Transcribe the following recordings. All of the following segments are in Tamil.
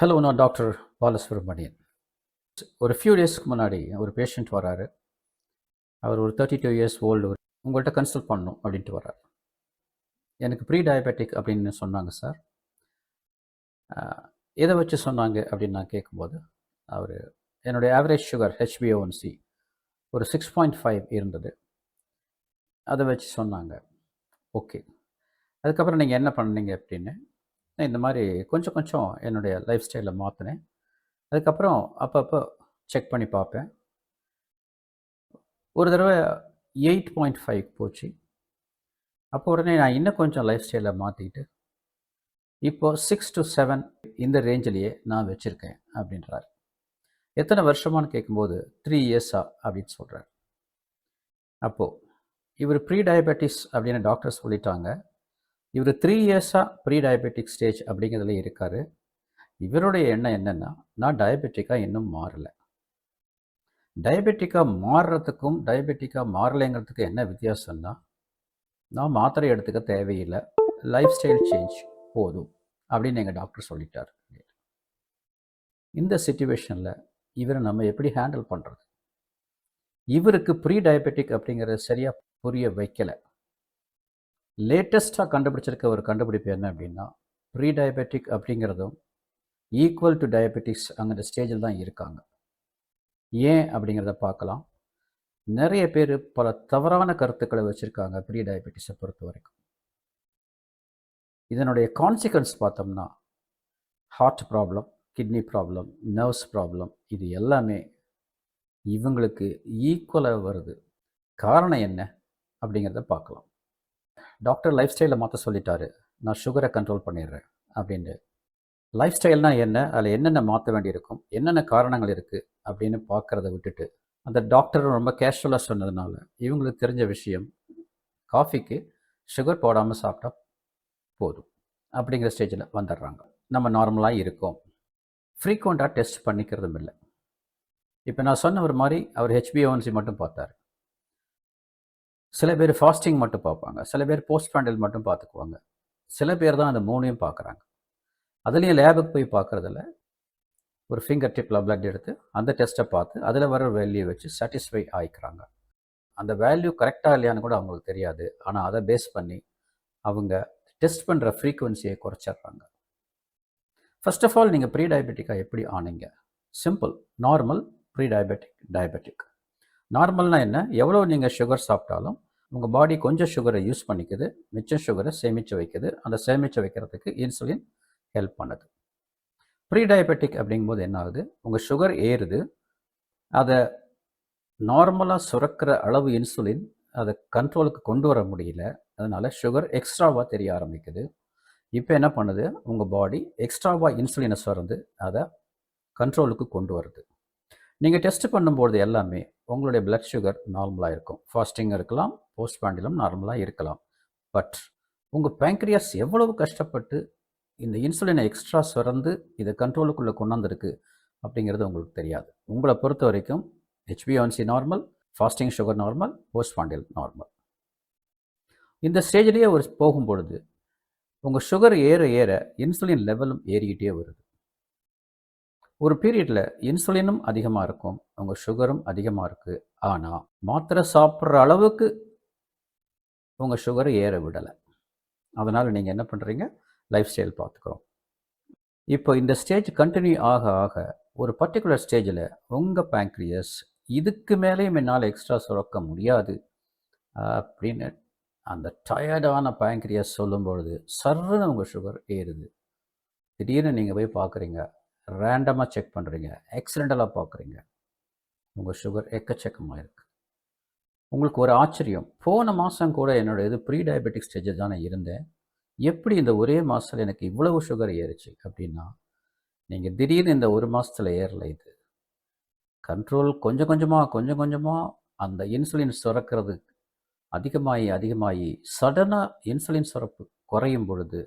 ஹலோ நான் டாக்டர் பாலசுப்ரமணியன். ஒரு ஃபியூ டேஸ்க்கு முன்னாடி ஒரு பேஷண்ட் வராரு. அவர் ஒரு தேர்ட்டி டூ இயர்ஸ் ஓல்டு உங்கள்கிட்ட கன்சல்ட் பண்ணணும் அப்படின்ட்டு வரார் எனக்கு ப்ரீ டயபெட்டிக் அப்படின்னு சொன்னாங்க சார். எதை வச்சு சொன்னாங்க அப்படின்னு நான் கேட்கும்போது அவர் என்னுடைய ஆவரேஜ் சுகர் ஹெச்பிஓன்சி ஒரு சிக்ஸ் பாயிண்ட் ஃபைவ் இருந்தது. அதை வச்சு சொன்னாங்க. ஓகே. அதுக்கப்புறம் நீங்கள் என்ன பண்ணீங்க அப்படின்னு இந்த மாதிரி கொஞ்சம் கொஞ்சம் என்னுடைய லைஃப் ஸ்டைலை மாற்றினேன் அதுக்கப்புறம் அப்பப்போ செக் பண்ணி பார்ப்பேன் ஒரு தடவை எயிட் பாயிண்ட் ஃபைவ் போச்சு. அப்போ உடனே நான் இன்னும் கொஞ்சம் லைஃப் ஸ்டைலை மாற்றிக்கிட்டு இப்போது சிக்ஸ் டு செவன் இந்த ரேஞ்சிலேயே நான் வச்சுருக்கேன் அப்படின்றார். எத்தனை வருஷமானு கேட்கும்போது த்ரீ இயர்ஸா அப்படின்னு சொல்கிறார் அப்போது இவர் ப்ரீ டயபெட்டிஸ் அப்படின்னு டாக்டர் சொல்லிட்டாங்க. இவர் த்ரீ இயர்ஸாக ப்ரீ டயபெட்டிக் ஸ்டேஜ் அப்படிங்கிறதுல இருக்கார். இவருடைய எண்ணம் என்னென்னா நான் டயபெட்டிக்காக இன்னும் மாறலை. டயபெட்டிக்காக மாறுறதுக்கும் டயபெட்டிக்காக மாறலைங்கிறதுக்கு என்ன வித்தியாசம்னா நான் மாத்திரை எடுத்துக்க தேவையில்லை. லைஃப் ஸ்டைல் சேஞ்ச் போதும் அப்படின்னு எங்கள் டாக்டர் சொல்லிட்டார். இந்த சுச்சுவேஷனில் இவரை நம்ம எப்படி ஹேண்டில் பண்ணுறது இவருக்கு ப்ரீ டயபெட்டிக் அப்படிங்கிறத சரியாக புரிய வைக்கலை. லேட்டஸ்ட்டாக கண்டுபிடிச்சிருக்க ஒரு கண்டுபிடிப்பு என்ன அப்படின்னா ப்ரீ டயபெட்டிக் அப்படிங்கிறதும் ஈக்குவல் டு டயபெட்டிக்ஸ் அங்கிற ஸ்டேஜில் தான் இருக்காங்க. ஏன் அப்படிங்கிறத பார்க்கலாம். நிறைய பேர் பல தவறான கருத்துக்களை வச்சுருக்காங்க ப்ரீ டயபெட்டிஸை பொறுத்த வரைக்கும். இதனுடைய கான்சிக்வன்ஸ் பார்த்தோம்னா heart problem kidney problem nerves problem இது எல்லாமே இவங்களுக்கு ஈக்குவலாக வருது. காரணம் என்ன அப்படிங்கிறத பார்க்கலாம். டாக்டர் லைஃப் ஸ்டைலில் மாற்ற சொல்லிட்டாரு. நான் சுகரை கண்ட்ரோல் பண்ணிடுறேன் அப்படின்ட்டு. லைஃப் ஸ்டைல்னால் என்ன? அதில் என்னென்ன மாற்ற வேண்டியிருக்கும்? என்னென்ன காரணங்கள் இருக்குது அப்படின்னு பார்க்குறத விட்டுட்டு அந்த டாக்டர் ரொம்ப கேஷுவலாக சொன்னதுனால இவங்களுக்கு தெரிஞ்ச விஷயம் காஃபிக்கு சுகர் போடாமல் சாப்பிட்டா போதும் அப்படிங்கிற ஸ்டேஜில் வந்துடுறாங்க. நம்ம நார்மலாக இருக்கோம். ஃப்ரீக்வெண்ட்டாக டெஸ்ட் பண்ணிக்கிறதும் இல்லை. இப்போ நான் சொன்ன ஒரு மாதிரி அவர் ஹெச்பிஓன்சி மட்டும் பார்த்தார். சில பேர் ஃபாஸ்டிங் மட்டும் பார்ப்பாங்க. சில பேர் போஸ்ட் பேண்டல் மட்டும் பார்த்துக்குவாங்க. சில பேர் தான் அந்த மூணையும் பார்க்குறாங்க. அதுலேயும் லேபுக்கு போய் பார்க்குறதில்ல ஒரு ஃபிங்கர் டிப்பில் பிளட் எடுத்து அந்த டெஸ்ட்டை பார்த்து அதில் வர வேல்யூ வச்சு சாட்டிஸ்ஃபை ஆகிக்கிறாங்க அந்த வேல்யூ கரெக்டாக இல்லையான்னு கூட அவங்களுக்கு தெரியாது. ஆனால் அதை பேஸ் பண்ணி அவங்க டெஸ்ட் பண்ணுற ஃப்ரீக்குவென்சியை குறைச்சிட்றாங்க. ஃபர்ஸ்ட் ஆஃப் ஆல் நீங்கள் ப்ரீ டயபெட்டிக்காக எப்படி ஆனீங்க? Simple normal pre diabetic diabetic நார்மல்னால் என்ன? எவ்வளோ நீங்கள் சுகர் சாப்பிட்டாலும் உங்கள் பாடி கொஞ்சம் சுகரை யூஸ் பண்ணிக்குது. மிச்சம் சுகரை சேமித்து வைக்குது. அந்த சேமித்து வைக்கிறதுக்கு இன்சுலின் ஹெல்ப் பண்ணுது. ப்ரீ டயபெட்டிக் அப்படிங்கும்போது என்ன ஆகுது? உங்கள் சுகர் ஏறுது. அதை நார்மலாக சுரக்கிற அளவு இன்சுலின் அதை கண்ட்ரோலுக்கு கொண்டு வர முடியல. அதனால் சுகர் எக்ஸ்ட்ராவாக தெரிய ஆரம்பிக்குது. இப்போ என்ன பண்ணுது? உங்கள் பாடி எக்ஸ்ட்ராவாக இன்சுலினை சுரந்து அதை கண்ட்ரோலுக்கு கொண்டு வருது. நீங்கள் டெஸ்ட் பண்ணும்போது எல்லாமே உங்களுடைய பிளட் சுகர் நார்மலாக இருக்கும். ஃபாஸ்டிங் இருக்கலாம் போஸ்ட் பாண்டிலும் நார்மலாக இருக்கலாம். பட் உங்கள் பேங்க்ரியாஸ் எவ்வளவு கஷ்டப்பட்டு இந்த இன்சுலினை எக்ஸ்ட்ரா சுரந்து இதை கண்ட்ரோலுக்குள்ளே கொண்டாந்துருக்கு அப்படிங்கிறது உங்களுக்கு தெரியாது. உங்களை பொறுத்த வரைக்கும் H B one C normal fasting sugar normal post prandial normal இந்த ஸ்டேஜ்லேயே ஒரு போகும்பொழுது உங்கள் சுகர் ஏற ஏற இன்சுலின் லெவலும் ஏறிக்கிட்டே வருது. ஒரு பீரியடில் இன்சுலினும் அதிகமாக இருக்கும் உங்கள் சுகரும் அதிகமாக இருக்குது ஆனால் மாத்திரை சாப்பிட்ற அளவுக்கு உங்கள் சுகரை ஏற விடலை. அதனால் நீங்கள் என்ன பண்ணுறீங்க லைஃப் ஸ்டைல் பார்த்துக்குறோம். இப்போ இந்த ஸ்டேஜ் கண்டினியூ ஆக ஆக ஒரு பர்டிகுலர் ஸ்டேஜில் உங்கள் பேங்க்ரியஸ் இதுக்கு மேலேயும் என்னால் எக்ஸ்ட்ரா சுரக்க முடியாது அப்படின்னு அந்த டயர்டான பேங்க்ரியஸ் சொல்லும்பொழுது சர்ன்னு உங்கள் சுகர் ஏறுது. திடீர்னு நீங்கள் போய் பார்க்குறீங்க ரேண்டமாக செக் பண்ணுறீங்க ஆக்சிடெண்டலாக பார்க்குறீங்க. உங்கள் சுகர் எக்கச்சக்கமாக இருக்குது உங்களுக்கு ஒரு ஆச்சரியம். போன மாதம் கூட என்னோட இது ப்ரீ டயபெட்டிக் ஸ்டேஜில் தானே இருந்தேன். எப்படி இந்த ஒரே மாதத்தில் எனக்கு இவ்வளவு சுகர் ஏறுச்சு அப்படின்னா நீங்கள் திடீர்னு இந்த ஒரு மாதத்தில் ஏறல இது. கண்ட்ரோல் கொஞ்சம் கொஞ்சமாக கொஞ்சம் கொஞ்சமாக அந்த இன்சுலின் சுரக்கிறது அதிகமாகி அதிகமாகி சடனாக இன்சுலின் சுரப்பு குறையும் பொழுது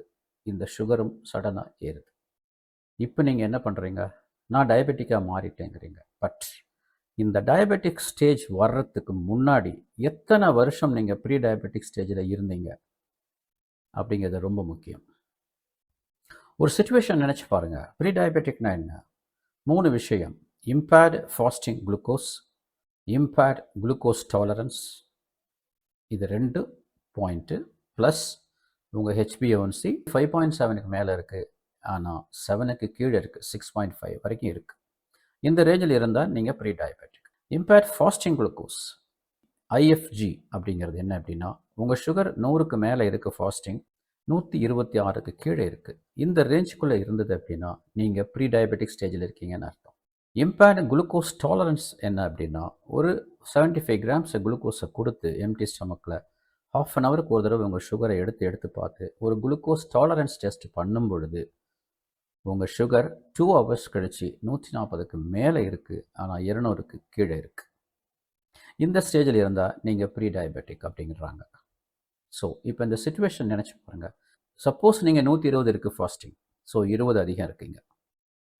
இந்த சுகரும் சடனாக ஏறுது. இப்போ நீங்கள் என்ன பண்ணுறீங்க நான் டயபெட்டிக்காக மாறிட்டேங்கிறீங்க. பட் இந்த டயபெட்டிக் ஸ்டேஜ் வர்றதுக்கு முன்னாடி எத்தனை வருஷம் நீங்கள் ப்ரீ டயபெட்டிக் ஸ்டேஜில் இருந்தீங்க? அப்படிங்கிறது ரொம்ப முக்கியம். ஒரு சுச்சுவேஷன் நினச்சி பாருங்கள் ப்ரீ டயபெட்டிக்னா என்ன? மூணு விஷயம். Impaired fasting glucose impaired glucose tolerance இது ரெண்டு பாயிண்ட்டு ப்ளஸ் உங்கள் ஹெச்பிஓன்சி ஃபைவ் பாயிண்ட் செவனுக்கு மேலே இருக்குது ஆனால் செவனுக்கு கீழே இருக்குது சிக்ஸ் பாயிண்ட் ஃபைவ் வரைக்கும் இருக்குது இந்த ரேஞ்சில் இருந்தால் நீங்கள் pre diabetic impaired fasting glucose IFG அப்படிங்கிறது என்ன அப்படின்னா உங்கள் சுகர் நூறுக்கு மேலே இருக்குது ஃபாஸ்டிங் நூற்றி இருபத்தி ஆறுக்கு கீழே இருக்குது இந்த ரேஞ்சுக்குள்ளே இருந்தது அப்படின்னா நீங்கள் ப்ரீ டயபெட்டிக் ஸ்டேஜில் இருக்கீங்கன்னு அர்த்தம். இம்பேட் குளுக்கோஸ் டாலரன்ஸ் என்ன அப்படின்னா ஒரு செவன்ட்டி ஃபைவ் கிராம்ஸ் குளுக்கோஸை கொடுத்து எம்டி ஸ்டமக்கில் ஹாஃப் அன் ஹவருக்கு ஒரு தடவை உங்கள் சுகரை எடுத்து எடுத்து பார்த்து ஒரு குளுக்கோஸ் டாலரன்ஸ் டெஸ்ட் பண்ணும் பொழுது உங்கள் சுகர் டூ ஹவர்ஸ் கழித்து நூற்றி நாற்பதுக்கு மேலே இருக்குது ஆனால் இருநூறுக்கு கீழே இருக்குது இந்த ஸ்டேஜில் இருந்தால் நீங்கள் ப்ரீ டயபெட்டிக் அப்படிங்கிறாங்க. ஸோ இப்போ இந்த சுச்சுவேஷன் நினச்சி பாருங்கள் சப்போஸ் நீங்கள் நூற்றி இருபது இருக்குது ஃபாஸ்டிங் ஸோ இருபது அதிகம் இருக்கீங்க.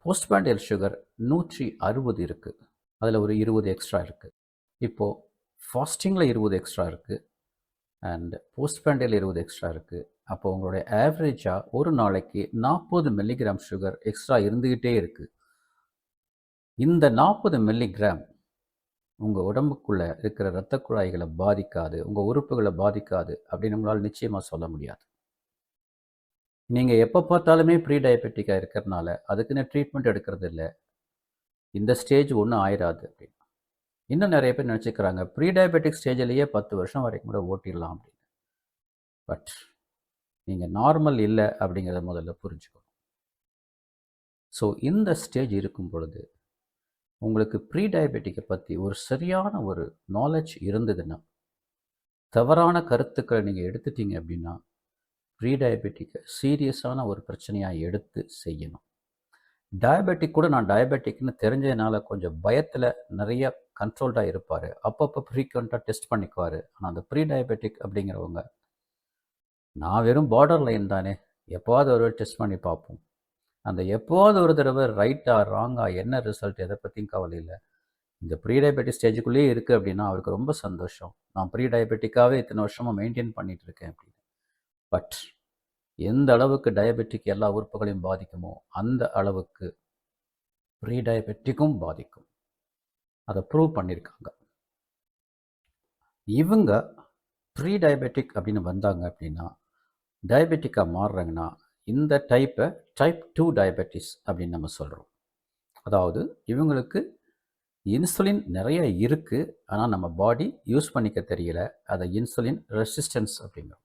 போஸ்ட் பேண்டியல் சுகர் நூற்றி அறுபது இருக்குது அதில் ஒரு இருபது எக்ஸ்ட்ரா இருக்குது இப்போது ஃபாஸ்டிங்கில் இருபது எக்ஸ்ட்ரா இருக்குது அண்ட் போஸ்ட் பேண்டில் இருபது எக்ஸ்ட்ரா இருக்குது அப்போ உங்களுடைய ஆவரேஜாக ஒரு நாளைக்கு நாற்பது மில்லிகிராம் சுகர் எக்ஸ்ட்ரா இருந்துக்கிட்டே இருக்குது இந்த நாற்பது மில்லிகிராம் உங்கள் உடம்புக்குள்ளே இருக்கிற இரத்த குழாய்களை பாதிக்காது உங்கள் உறுப்புகளை பாதிக்காது அப்படின்னு உங்களால் நிச்சயமாக சொல்ல முடியாது. நீங்கள் எப்போ பார்த்தாலுமே ப்ரீ டயபெட்டிக்காக இருக்கிறதுனால அதுக்குன்னு ட்ரீட்மெண்ட் எடுக்கிறது இல்லை. இந்த ஸ்டேஜ் ஒன்றும் ஆயிராது அப்படின்னு. இன்னும் நிறைய பேர் நினச்சிக்கிறாங்க ப்ரீ டயபெட்டிக் ஸ்டேஜ்லேயே பத்து வருஷம் வரைக்கும் கூட ஓட்டிடலாம் அப்படின்னு. பட் நீங்கள் நார்மல் இல்லை அப்படிங்கிறத முதல்ல புரிஞ்சுக்கணும். ஸோ இந்த ஸ்டேஜ் இருக்கும் பொழுது உங்களுக்கு ப்ரீ டயபெட்டிக்கை பற்றி ஒரு சரியான ஒரு நாலேஜ் இருந்ததுன்னா தவறான கருத்துக்களை நீங்கள் எடுத்துட்டீங்க அப்படின்னா ப்ரீ டயபெட்டிக்கை சீரியஸான ஒரு பிரச்சனையாக எடுத்து செய்யணும். டயபெட்டிக் கூட நான் டயபெட்டிக்னு தெரிஞ்சதுனால கொஞ்சம் பயத்தில் நிறைய கண்ட்ரோல்டாக இருப்பார். அப்பப்போ ஃப்ரீக்வெண்ட்டாக டெஸ்ட் பண்ணிக்குவார். ஆனால் அந்த ப்ரீ டயபெட்டிக் அப்படிங்கிறவங்க நான் வெறும் பார்டர் லைன் தானே. எப்போவாவது ஒரு டெஸ்ட் பண்ணி பார்ப்போம். அந்த எப்போவாவது ஒரு தடவை ரைட்டா ராங்காக என்ன ரிசல்ட் எதை பற்றியும் கவலை இல்லை. இந்த ப்ரீ டயபெட்டிக் ஸ்டேஜுக்குள்ளேயே இருக்குது அப்படின்னா அவருக்கு ரொம்ப சந்தோஷம். நான் ப்ரீ டயபெட்டிக்காகவே இத்தனை வருஷமாக மெயின்டைன் பண்ணிகிட்டு இருக்கேன் அப்படின்னு. பட் எந்த அளவுக்கு டயபெட்டிக் எல்லா உறுப்புகளையும் பாதிக்குமோ அந்த அளவுக்கு ப்ரீ டயபெட்டிக்கும் பாதிக்கும். அதை ப்ரூவ் பண்ணியிருக்காங்க இவங்க ப்ரீ டயபெட்டிக் அப்படின்னு வந்தாங்க அப்படின்னா டயபெட்டிக்காக மாறுறாங்கன்னா இந்த டைப்பை டைப் டூ டயபெட்டிஸ் அப்படின்னு நம்ம சொல்கிறோம் அதாவது இவங்களுக்கு இன்சுலின் நிறைய இருக்குது ஆனால் நம்ம பாடி யூஸ் பண்ணிக்க தெரியல. அதை இன்சுலின் ரெசிஸ்டன்ஸ் அப்படிங்கிறோம்.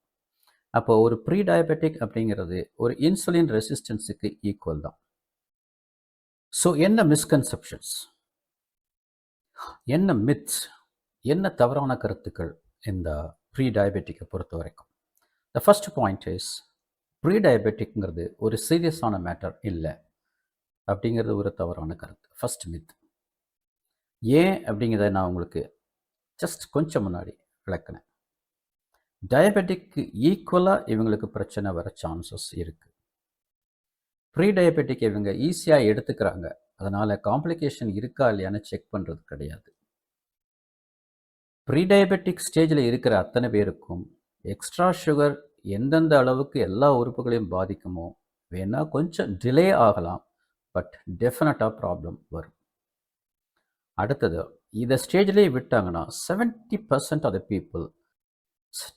அப்போ ஒரு ப்ரீ டயபெட்டிக் அப்படிங்கிறது ஒரு இன்சுலின் ரெசிஸ்டன்ஸுக்கு ஈக்குவல் தான். ஸோ என்ன மிஸ்கன்செப்ஷன்ஸ் என்ன மித்ஸ் என்ன தவறான கருத்துக்கள் இந்த ப்ரீ டயபெட்டிக்கை பொறுத்த வரைக்கும்? The first point is pre டயபெட்டிக்ங்கிறது ஒரு சீரியஸான மேட்டர் இல்லை அப்படிங்கிறது ஒரு தவறான கருத்து. ஃபஸ்ட் மித் ஏன் அப்படிங்கிறத நான் உங்களுக்கு ஜஸ்ட் கொஞ்சம் முன்னாடி விளக்குனேன். டயபெட்டிக்கு ஈக்குவலாக இவங்களுக்கு பிரச்சனை வர சான்சஸ் இருக்குது ப்ரீ டயபெட்டிக் இவங்க ஈஸியாக எடுத்துக்கிறாங்க. அதனால் காம்ப்ளிகேஷன் இருக்கா இல்லையான்னு செக் பண்ணுறது கிடையாது. ப்ரீ டயபெட்டிக் ஸ்டேஜில் இருக்கிற அத்தனை பேருக்கும் எக்ஸ்ட்ரா சுகர் எந்தெந்த அளவுக்கு எல்லா உறுப்புகளையும் பாதிக்குமோ வேணால் கொஞ்சம் டிலே ஆகலாம். பட் டெஃபினட்டாக ப்ராப்ளம் வரும். அடுத்தது இதை ஸ்டேஜ்லேயே விட்டாங்கன்னா seventy percent of the people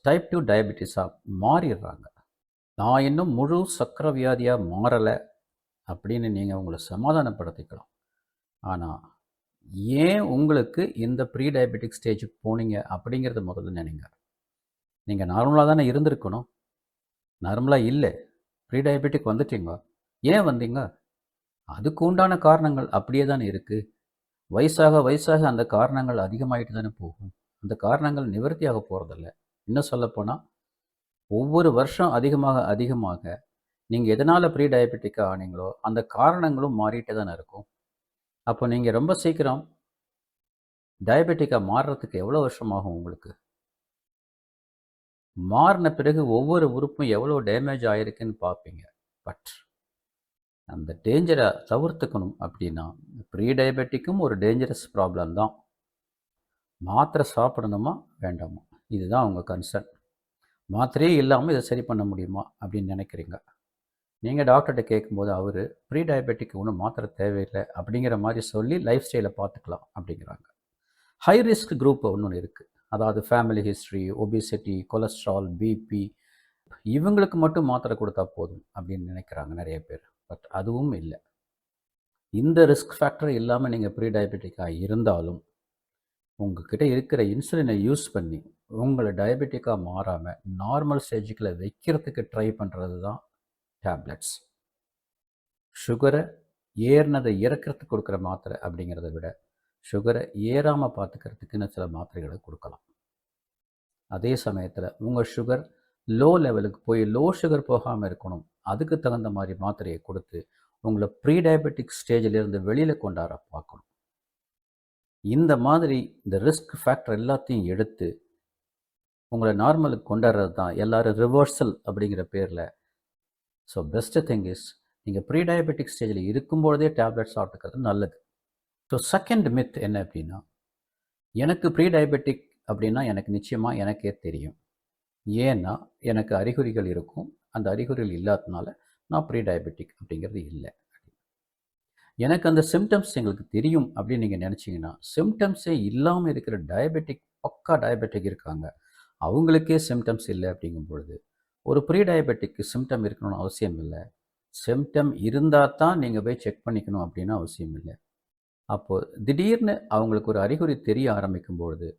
type two டயபெட்டிஸாக மாறிடுறாங்க. நான் இன்னும் முழு சக்கர வியாதியாக மாறலை அப்படின்னு நீங்கள் உங்களை சமாதானப்படுத்திக்கலாம். ஆனால் ஏன் உங்களுக்கு இந்த ப்ரீ டயபெட்டிக் ஸ்டேஜுக்கு போனீங்க அப்படிங்கிறத முதல்ல நினைங்க. நீங்கள் நார்மலாக தானே இருந்திருக்கணும். நார்மலாக இல்லை. ப்ரீ டயபெட்டிக் வந்துட்டீங்க ஏன் வந்தீங்க? அதுக்கு உண்டான காரணங்கள் அப்படியே தானே இருக்குது வயசாக வயசாக அந்த காரணங்கள் அதிகமாகிட்டு தானே போகும். அந்த காரணங்கள் நிவர்த்தியாக போகிறதில்ல இன்னும் சொல்லப்போனால் ஒவ்வொரு வருஷம் அதிகமாக அதிகமாக நீங்கள் எதனால் ப்ரீ டயபெட்டிக்காக ஆனீங்களோ அந்த காரணங்களும் மாறிட்டே தானே இருக்கும். அப்போ நீங்கள் ரொம்ப சீக்கிரம் டயபெட்டிக்காக மாறுறதுக்கு எவ்வளோ வருஷம் ஆகும் உங்களுக்கு? மாறின பிறகு ஒவ்வொரு உறுப்பும் எவ்வளோ டேமேஜ் ஆகிருக்குன்னு பார்ப்பீங்க. பட் அந்த டேஞ்சரை தவிர்த்துக்கணும் அப்படின்னா ப்ரீ டயபெட்டிக்கும் ஒரு டேஞ்சரஸ் ப்ராப்ளம் தான். மாத்திரை சாப்பிடணுமா வேண்டாமா? இதுதான் அவங்க கன்சர்ன் மாத்திரையே இல்லாமல் இதை சரி பண்ண முடியுமா அப்படின்னு நினைக்கிறீங்க? நீங்கள் டாக்டர்கிட்ட கேட்கும்போது அவர் ப்ரீ டயபெட்டிக் ஒன்றும் மாத்திரை தேவையில்லை அப்படிங்கிற மாதிரி சொல்லி லைஃப் ஸ்டைலை பார்த்துக்கலாம் அப்படிங்கிறாங்க. ஹை ரிஸ்க் குரூப் ஒன்று இருக்குது அதாவது family history obesity cholesterol BP இவங்களுக்கு மட்டும் மாத்திரை கொடுத்தா போதும் அப்படின்னு நினைக்கிறாங்க நிறைய பேர். பட் அதுவும் இல்லை. இந்த ரிஸ்க் ஃபேக்டர் இல்லாமல் நீங்கள் ப்ரீ டயபெட்டிக்காக இருந்தாலும் உங்ககிட்ட இருக்கிற இன்சுலினை யூஸ் பண்ணி உங்களை டயபெட்டிக்காக மாறாமல் நார்மல் ஸ்டேஜுக்கில் வைக்கிறதுக்கு ட்ரை பண்ணுறது தான் டேப்லெட்ஸ் சுகரை ஏறினதை இறக்கிறதுக்கு கொடுக்குற மாத்திரை அப்படிங்கிறத விட சுகரை ஏறாமல் பார்த்துக்கிறதுக்குன்னு சில மாத்திரைகளை கொடுக்கலாம். அதே சமயத்தில் உங்கள் சுகர் லோ லெவலுக்கு போய் லோ சுகர் போகாமல் இருக்கணும். அதுக்கு தகுந்த மாதிரி மாத்திரையை கொடுத்து உங்களை ப்ரீ டயபெட்டிக் ஸ்டேஜிலிருந்து வெளியில் கொண்டாட பார்க்கணும். இந்த மாதிரி இந்த ரிஸ்க் ஃபேக்டர் எல்லாத்தையும் எடுத்து உங்களை நார்மலுக்கு கொண்டாடுறது தான். எல்லாரும் ரிவர்சல் அப்படிங்கிற பேரில். ஸோ பெஸ்ட்டு திங் இஸ் நீங்கள் ப்ரீ டயபெட்டிக் ஸ்டேஜில் இருக்கும்பொழுதே டேப்லெட் சாப்பிட்டுக்கிறது நல்லது. ஸோ செகண்ட் மித் என்ன அப்படின்னா எனக்கு ப்ரீ டயபெட்டிக் அப்படின்னா எனக்கு நிச்சயமாக எனக்கே தெரியும். ஏன்னா எனக்கு அறிகுறிகள் இருக்கும். அந்த அறிகுறிகள் இல்லாததுனால நான் ப்ரீ டயபெட்டிக் அப்படிங்கிறது இல்லை. எனக்கு அந்த சிம்டம்ஸ் எங்களுக்கு தெரியும் அப்படின்னு நீங்கள் நினச்சிங்கன்னா சிம்டம்ஸே இல்லாமல் இருக்கிற டயபெட்டிக் பக்கா டயபெட்டிக் இருக்காங்க. அவங்களுக்கே சிம்டம்ஸ் இல்லை அப்படிங்கும் பொழுது ஒரு ப்ரீ டயபெட்டிக்கு சிம்டம் இருக்கணும்னு அவசியம் இல்லை. சிம்டம் இருந்தால் தான் நீங்கள் போய் செக் பண்ணிக்கணும் அப்படின்னு அவசியம் இல்லை. அப்போது திடீர்னு அவங்களுக்கு ஒரு அறிகுறி தெரிய ஆரம்பிக்கும் பொழுது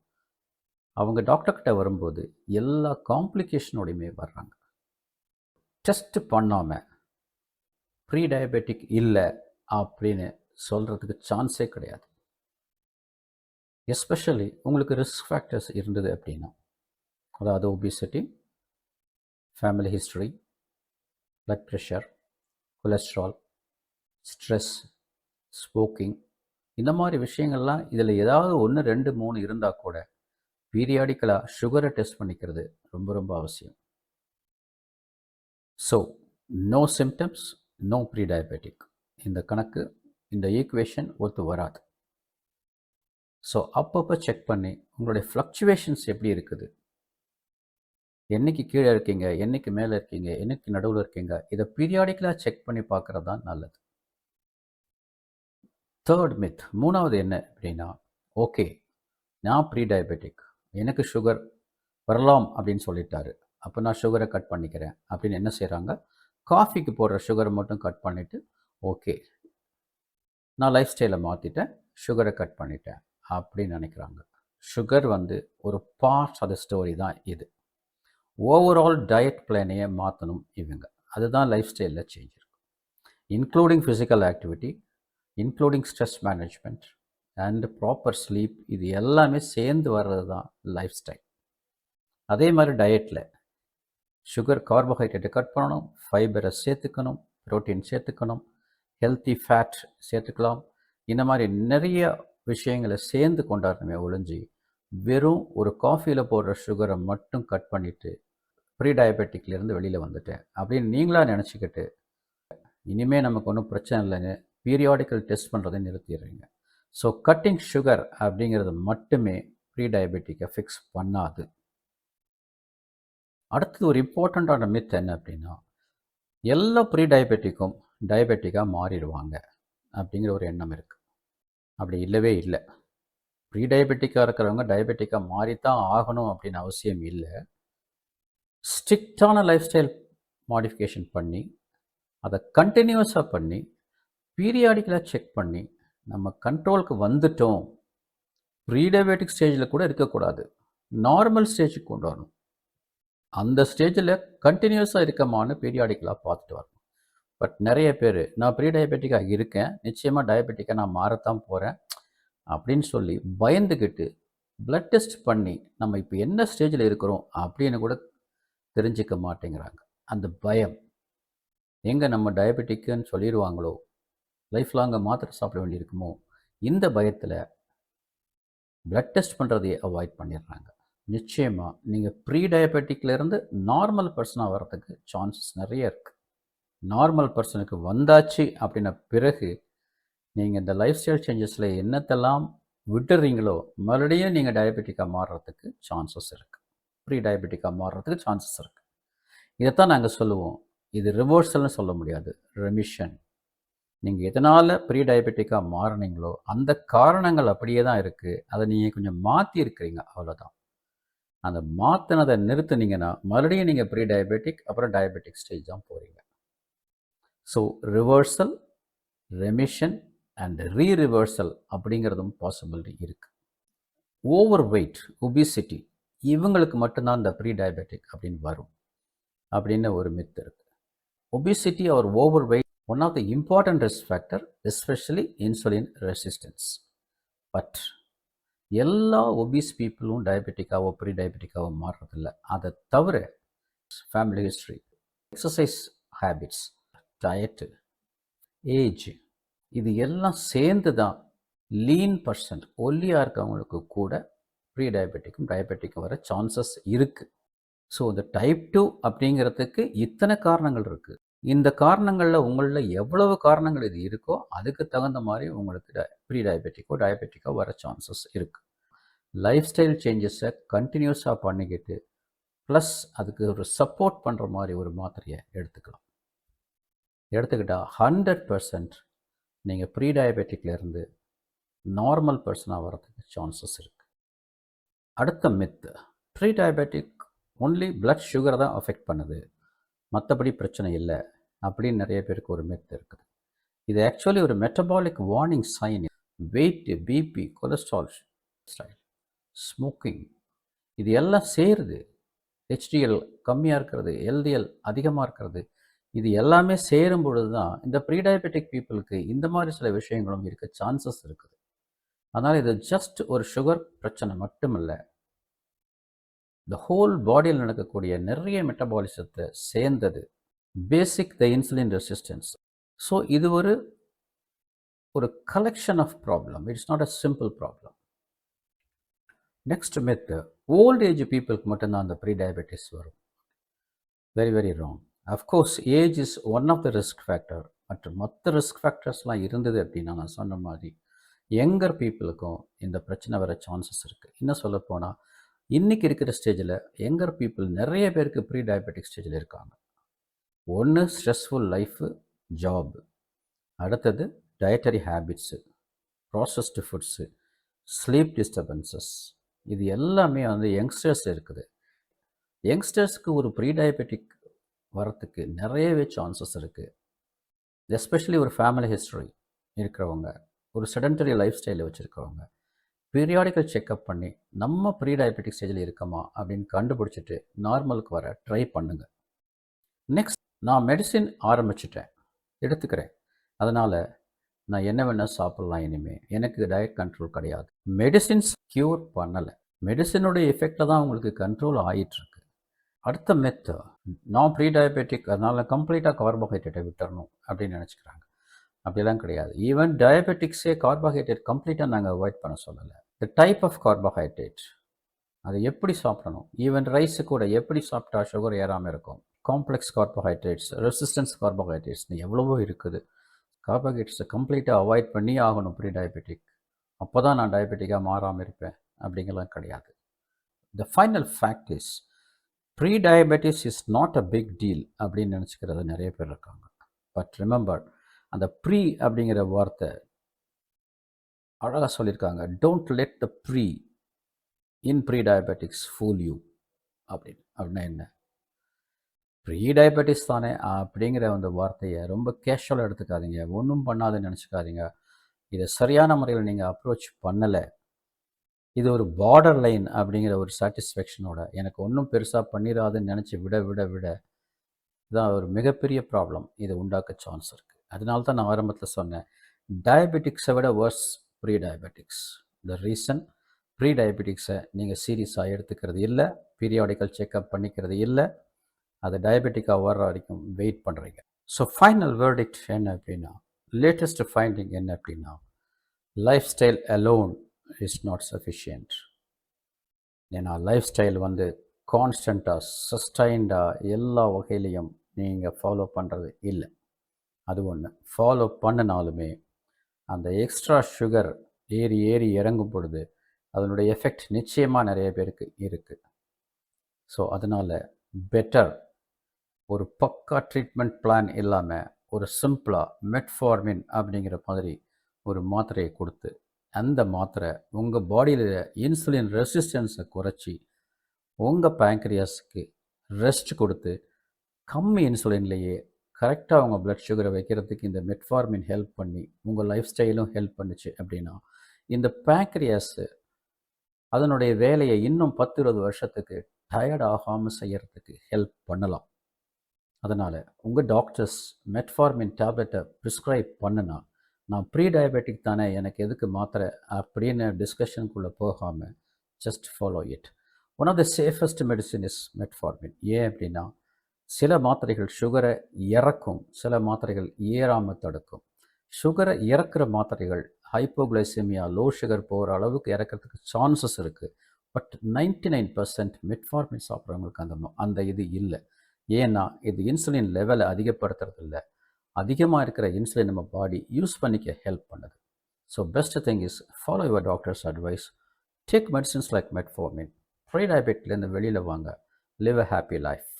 அவங்க டாக்டர்கிட்ட வரும்போது எல்லா காம்ப்ளிகேஷனோடையுமே வர்றாங்க. டெஸ்ட் பண்ணாமல் ப்ரீ டயபெட்டிக் இல்லை அப்படின்னு சொல்கிறதுக்கு சான்ஸே கிடையாது. எஸ்பெஷலி உங்களுக்கு ரிஸ்க் ஃபேக்டர்ஸ் இருந்தது அப்படின்னா அதாவது obesity family history blood pressure cholesterol stress smoking இந்த மாதிரி விஷயங்கள்லாம் இதில் ஏதாவது ஒன்று ரெண்டு மூணு இருந்தால் கூட பீரியாடிக்கலாக சுகரை டெஸ்ட் பண்ணிக்கிறது ரொம்ப ரொம்ப அவசியம். So no symptoms no pre diabetic இந்த கணக்கு இந்த ஈக்குவேஷன் ஒத்து வராது. ஸோ அப்பப்போ செக் பண்ணி உங்களுடைய ஃப்ளக்சுவேஷன்ஸ் எப்படி இருக்குது? என்னைக்கு கீழே இருக்கீங்க என்னைக்கு மேலே இருக்கீங்க என்னைக்கு நடுவில் இருக்கீங்க இதை பீரியாடிக்கலாக செக் பண்ணி பார்க்குறது தான் நல்லது. தேர்ட் மித் மூணாவது என்ன அப்படின்னா ஓகே நான் ப்ரீ டயபெட்டிக் எனக்கு சுகர் வரலாம் அப்படின்னு சொல்லிட்டாரு. அப்போ நான் சுகரை கட் பண்ணிக்கிறேன் அப்படின்னு என்ன செய்கிறாங்க காஃபிக்கு போடுற சுகரை மட்டும் கட் பண்ணிவிட்டு ஓகே நான் லைஃப் ஸ்டைலை மாற்றிட்டேன் சுகரை கட் பண்ணிட்டேன் அப்படின்னு நினைக்கிறாங்க. சுகர் வந்து ஒரு பார்ட்ஸ் ஆஃப் த ஸ்டோரி தான் இது. ஓவரால் டயட் பிளானையே மாற்றணும் இவங்க. அதுதான் லைஃப் ஸ்டைலில் சேஞ்ச் இருக்கும் including physical activity including stress management and proper sleep இது எல்லாமே சேர்ந்து வர்றது தான் லைஃப் ஸ்டைல் அதே மாதிரி டயட்டில் சுகர் கார்போஹைட்ரேட்டை கட் பண்ணணும் ஃபைபரை சேர்த்துக்கணும் ப்ரோட்டீன் சேர்த்துக்கணும் ஹெல்த்தி ஃபேட் சேர்த்துக்கலாம். இந்த மாதிரி நிறைய விஷயங்களை சேர்ந்து கொண்டாடணுமே ஒழிஞ்சு வெறும் ஒரு காஃபியில் போடுற சுகரை மட்டும் கட் பண்ணிவிட்டு ப்ரீ டயபெட்டிக்லேருந்து வெளியில் வந்துட்டேன். அப்படின்னு நீங்களாக நினச்சிக்கிட்டு இனிமேல் நமக்கு ஒன்றும் பிரச்சனை இல்லைங்க. பீரியாடிக்கல் டெஸ்ட் பண்ணுறதை நிறுத்திடுறீங்க. ஸோ கட்டிங் சுகர் அப்படிங்கிறது மட்டுமே ப்ரீ டயபெட்டிக்கை ஃபிக்ஸ் பண்ணாது. அடுத்தது ஒரு இம்பார்ட்டண்ட்டான மித் என்ன அப்படின்னா எல்லா ப்ரீ டயபெட்டிக்கும் டயபெட்டிக்காக மாறிடுவாங்க அப்படிங்கிற ஒரு எண்ணம் இருக்குது அப்படி இல்லவே இல்லை. ப்ரீ டயபெட்டிக்காக இருக்கிறவங்க டயபெட்டிக்காக மாறித்தான் ஆகணும் அப்படின்னு அவசியம் இல்லை. ஸ்ட்ரிக்டான லைஃப் ஸ்டைல் மாடிஃபிகேஷன் பண்ணி அதை கண்டினியூஸாக பண்ணி பீரியாடிக்கலாக செக் பண்ணி நம்ம கண்ட்ரோலுக்கு வந்துட்டோம். ப்ரீ டயபெட்டிக் ஸ்டேஜில் கூட இருக்கக்கூடாது. நார்மல் ஸ்டேஜுக்கு கொண்டு வரணும். அந்த ஸ்டேஜில் கண்டினியூஸாக இருக்கமான்னு பீரியாடிக்கலாக பார்த்துட்டு வரணும். பட் நிறைய பேர் நான் ப்ரீ டயபெட்டிக்காக இருக்கேன். நிச்சயமாக டயபெட்டிக்காக நான் மாறத்தான் போகிறேன் அப்படின்னு சொல்லி பயந்துக்கிட்டு பிளட் டெஸ்ட் பண்ணி நம்ம இப்போ என்ன ஸ்டேஜில் இருக்கிறோம் அப்படின்னு கூட தெரிஞ்சிக்க மாட்டேங்கிறாங்க. அந்த பயம். எங்கே நம்ம டயபெட்டிக்குன்னு சொல்லிடுவாங்களோ? லைஃப் லாங்காக மாத்திரை சாப்பிட வேண்டியிருக்குமோ? இந்த பயத்தில் பிளட் டெஸ்ட் பண்ணுறதையே அவாய்ட் பண்ணிடுறாங்க. நிச்சயமாக நீங்கள் ப்ரீ டயபெட்டிக்லேருந்து நார்மல் பர்சனாக வர்றதுக்கு சான்சஸ் நிறைய இருக்குது நார்மல் பர்சனுக்கு வந்தாச்சு அப்படின்ன பிறகு நீங்கள் இந்த லைஃப் ஸ்டைல் சேஞ்சஸில் என்னத்தெல்லாம் விட்டுறீங்களோ மறுபடியும் நீங்கள் டயபெட்டிக்காக மாறுறதுக்கு சான்சஸ் இருக்குது ப்ரீ டயபெட்டிக்காக மாறுறதுக்கு சான்சஸ் இருக்குது இதைத்தான் நாங்கள் சொல்லுவோம். இது ரிவர்சல்னு சொல்ல முடியாது. ரெமிஷன் நீங்கள் எதனால் ப்ரீ டயபெட்டிக்காக மாறினீங்களோ அந்த காரணங்கள் அப்படியே தான் இருக்குது அதை நீங்கள் கொஞ்சம் மாற்றி இருக்கிறீங்க அவ்வளோதான் அந்த மாற்றினதை நிறுத்துனீங்கன்னா மறுபடியும் நீங்கள் ப்ரீ டயபெட்டிக் அப்புறம் டயபெட்டிக் ஸ்டேஜ் தான் போகிறீங்க so reversal remission and re reversal அப்படிங்கிறதும் பாசிபிலிட்டி இருக்குது ஓவர் வெயிட் ஒபிசிட்டி இவங்களுக்கு மட்டும்தான் இந்த ப்ரீ டயபெட்டிக் அப்படின்னு வரும். அப்படின்னு ஒரு மித் இருக்குது obesity or over weight one of the important risk factor especially insulin resistance but எல்லா ஒபிஸ் பீப்புளும் டயபெட்டிக்காவோ ப்ரீ டயபெட்டிக்காவோ மாறுறதில்ல. அதை தவிர family history exercise habits diet age இது எல்லாம் சேர்ந்து தான் லீன் பர்சன்ட் ஒல்லியாக இருக்கவங்களுக்கு கூட ப்ரீ டயபெட்டிக்கும் டயபெட்டிக்கும் வர சான்சஸ் இருக்குது ஸோ இந்த டைப் டூ அப்படிங்கிறதுக்கு இத்தனை காரணங்கள் இருக்குது இந்த காரணங்களில் உங்களில் எவ்வளவு காரணங்கள் இது இருக்கோ அதுக்கு தகுந்த மாதிரி உங்களுக்கு ப்ரீ டயபெட்டிக்கோ டயபெட்டிக்கோ வர சான்சஸ் இருக்குது லைஃப் ஸ்டைல் சேஞ்சஸை கண்டினியூஸாக பண்ணிக்கிட்டு ப்ளஸ் அதுக்கு ஒரு சப்போர்ட் பண்ணுற மாதிரி ஒரு மாத்திரையை எடுத்துக்கலாம். எடுத்துக்கிட்டால் ஹண்ட்ரட் பர்சன்ட் நீங்கள் ப்ரீ டயபெட்டிக்லேருந்து நார்மல் பர்சனாக வரதுக்கு சான்சஸ் இருக்குது அடுத்த myth pre diabetic only blood சுகரை தான் அஃபெக்ட் பண்ணுது. மற்றபடி பிரச்சனை இல்லை அப்படின்னு நிறைய பேருக்கு ஒரு மித் இருக்குது. இது ஆக்சுவலி ஒரு metabolic warning sign weight BP cholesterol style smoking இது எல்லாம் சேருது. ஹெச்டிஎல் கம்மியாக இருக்கிறது எல்டிஎல் அதிகமாக இருக்கிறது. இது எல்லாமே சேரும் பொழுது தான் இந்த ப்ரீடயபெட்டிக் பீப்புளுக்கு இந்த மாதிரி சில விஷயங்களும் இருக்க சான்சஸ் இருக்குது. அதனால் இது ஜஸ்ட் ஒரு சுகர் பிரச்சனை மட்டுமில்லை. இந்த ஹோல் பாடியில் நடக்கக்கூடிய நிறைய மெட்டபாலிசத்தை சேர்ந்தது. Basic the insulin resistance so இது ஒரு ஒரு collection of problem it's not a simple problem next myth old age பீப்புளுக்கு மட்டும்தான் அந்த ப்ரீ டயபெட்டிஸ் வரும். Very very wrong of course age is one of the risk factor மற்றும் மற்ற ரிஸ்க் ஃபேக்டர்ஸ்லாம் இருந்தது அப்படின்னா நான் சொன்ன மாதிரி யங்கர் பீப்புளுக்கும் இந்த பிரச்சனை வர சான்சஸ் இருக்குது இன்னும் சொல்லப்போனால் இன்றைக்கி இருக்கிற ஸ்டேஜில் யங்கர் பீப்புள் நிறைய பேருக்கு ப்ரீ டயபெட்டிக் ஸ்டேஜில் இருக்காங்க. ஒன்று ஸ்ட்ரெஸ்ஃபுல் லைஃபு ஜாப் அடுத்தது dietary habits processed foods sleep disturbances இது எல்லாமே வந்து யங்ஸ்டர்ஸ் இருக்குது. யங்ஸ்டர்ஸ்க்கு ஒரு ப்ரீ டயபெட்டிக் வரத்துக்கு நிறையவே சான்சஸ் இருக்குது எஸ்பெஷலி ஒரு ஃபேமிலி ஹிஸ்ட்ரி இருக்கிறவங்க ஒரு செடன்டரி லைஃப் ஸ்டைலில் வச்சுருக்கவங்க பீரியாடிக்கல் செக்கப் பண்ணி நம்ம ப்ரீ டயபெட்டிக் ஸ்டேஜில் இருக்கோமா அப்படின்னு கண்டுபிடிச்சிட்டு நார்மலுக்கு வர ட்ரை பண்ணுங்கள் நெக்ஸ்ட் நான் மெடிசின் ஆரம்பிச்சிட்டேன். எடுத்துக்கிறேன். அதனால் நான் என்ன வேணால் சாப்பிட்லாம் இனிமேல் எனக்கு டயட் கண்ட்ரோல் கிடையாது. மெடிசின்ஸ் க்யூர் பண்ணலை. மெடிசினோடைய எஃபெக்டில் தான் உங்களுக்கு கண்ட்ரோல் ஆகிட்டுருக்கு அடுத்த மெத்து நான் ப்ரீ டயபெட்டிக் அதனால் கம்ப்ளீட்டாக கார்போஹைட்ரேட்டை விட்டுறணும் அப்படின்னு நினச்சிக்கிறாங்க. அப்படிலாம் கிடையாது. ஈவன் டயபெட்டிக்ஸே கார்போஹைட்ரேட் கம்ப்ளீட்டாக நாங்கள் அவாய்ட் பண்ண சொல்லலை. த டைப் ஆஃப் கார்போஹைட்ரேட் அதை எப்படி சாப்பிடணும்? ஈவன் ரைஸு கூட எப்படி சாப்பிட்டா சுகர் ஏறாமல் இருக்கும்? காம்ப்ளெக்ஸ் கார்போஹைட்ரேட்ஸ் ரெசிஸ்டன்ஸ் கார்போஹைட்ரேட்ஸ்னு எவ்வளவோ இருக்குது. கார்போஹைட்ரேட்ஸை கம்ப்ளீட்டாக அவாய்ட் பண்ணி ஆகணும் ப்ரீ டயபெட்டிக் அப்போ தான் நான் டயபெட்டிக்காக மாறாமல் இருப்பேன் அப்படிங்கலாம் கிடையாது. The final fact is pre diabetes is not a big deal அப்படின்னு நினச்சிக்கிறது நிறைய பேர் இருக்காங்க. பட் ரிமெம்பர் அந்த ப்ரீ அப்படிங்கிற வார்த்தை அழகாக சொல்லியிருக்காங்க. Don't let the pre in pre diabetics fool you அப்படின்னு. அப்படின்னா என்ன? ப்ரீ டயபெட்டிஸ் தானே அப்படிங்கிற அந்த வார்த்தையை ரொம்ப கேஷுவலாக எடுத்துக்காதீங்க. ஒன்றும் பண்ணாதுன்னு நினச்சிக்காதீங்க. இதை சரியான முறையில் நீங்கள் அப்ரோச் பண்ணலை. இது ஒரு பார்டர் லைன் அப்படிங்கிற ஒரு சாட்டிஸ்ஃபேக்ஷனோட எனக்கு ஒன்றும் பெருசாக பண்ணிடாதுன்னு நினச்சி விட விட விட இதுதான் ஒரு மிகப்பெரிய ப்ராப்ளம் இதை உண்டாக்க சான்ஸ் இருக்குது அதனால தான் நான் ஆரம்பத்தில் சொன்னேன். டயபெட்டிக்ஸை விட worse pre diabetics the reason pre டயபெட்டிக்ஸை நீங்கள் சீரியஸாக எடுத்துக்கிறது இல்லை பீரியாடிக்கல் செக்கப் பண்ணிக்கிறது இல்லை அது டயபெட்டிக்காக வர்ற வரைக்கும் வெயிட் பண்ணுறீங்க ஸோ ஃபைனல் வேர்டிக்ட் என்ன அப்படின்னா லேட்டஸ்ட் ஃபைண்டிங் என்ன அப்படின்னா life style alone is not sufficient ஏன்னா லைஃப் ஸ்டைல் வந்து கான்ஸ்டண்ட்டாக சஸ்டைன்டாக எல்லா வகையிலையும் நீங்கள் ஃபாலோ பண்ணுறது இல்லை. அது ஒன்று ஃபாலோ பண்ணினாலுமே அந்த எக்ஸ்ட்ரா சுகர் ஏறி ஏறி இறங்கும் பொழுது அதனுடைய எஃபெக்ட் நிச்சயமாக நிறைய பேருக்கு இருக்குது ஸோ அதனால் பெட்டர் ஒரு பக்கா ட்ரீட்மெண்ட் பிளான் இல்லாமல் ஒரு சிம்பிளாக மெட்ஃபார்மின் அப்படிங்கிற மாதிரி ஒரு மாத்திரையை கொடுத்து அந்த மாத்திரை உங்கள் பாடியில் இன்சுலின் ரெசிஸ்டன்ஸை குறைச்சி உங்கள் பேங்க்ரியாஸுக்கு ரெஸ்ட் கொடுத்து கம்மி இன்சுலின்லேயே கரெக்டாக உங்கள் பிளட் சுகரை வைக்கிறதுக்கு இந்த மெட்ஃபார்மின் ஹெல்ப் பண்ணி உங்கள் லைஃப் ஸ்டைலும் ஹெல்ப் பண்ணுச்சு அப்படின்னா இந்த பேங்க்ரியாஸு அதனுடைய வேலையை இன்னும் பத்து இருபது வருஷத்துக்கு டயர்ட் ஆகாமல் செய்கிறதுக்கு ஹெல்ப் பண்ணலாம். அதனால் உங்கள் டாக்டர்ஸ் மெட்ஃபார்மின் டேப்லெட்டை ப்ரிஸ்கிரைப் பண்ணுனா நான் ப்ரீ டயபெட்டிக் தானே எனக்கு எதுக்கு மாத்திரை அப்படின்னு டிஸ்கஷனுக்குள்ளே போகாமல் just follow it one of the safest medicine is metformin ஏன் அப்படின்னா சில மாத்திரைகள் சுகரை இறக்கும் சில மாத்திரைகள் ஏறாமல் தடுக்கும். சுகரை இறக்குற மாத்திரைகள் ஹைப்போகிளைசிமியா லோ சுகர் போகிற அளவுக்கு இறக்கிறதுக்கு சான்சஸ் இருக்குது but ninety nine percent metformin சாப்பிட்றவங்களுக்கு அந்த அந்த இது இல்லை. ஏன்னா இது இன்சுலின் லெவலை அதிகப்படுத்துறது இல்லை அதிகமாக இருக்கிற இன்சுலின் நம்ம பாடி யூஸ் பண்ணிக்க ஹெல்ப் பண்ணுது. So best thing is follow your doctor's advice take medicines like metformin pre டயபெட்லேருந்து வெளியில் வாங்க. Live a happy life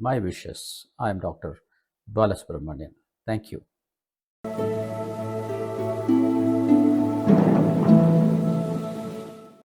my wishes I am doctor Balasubramanian thank you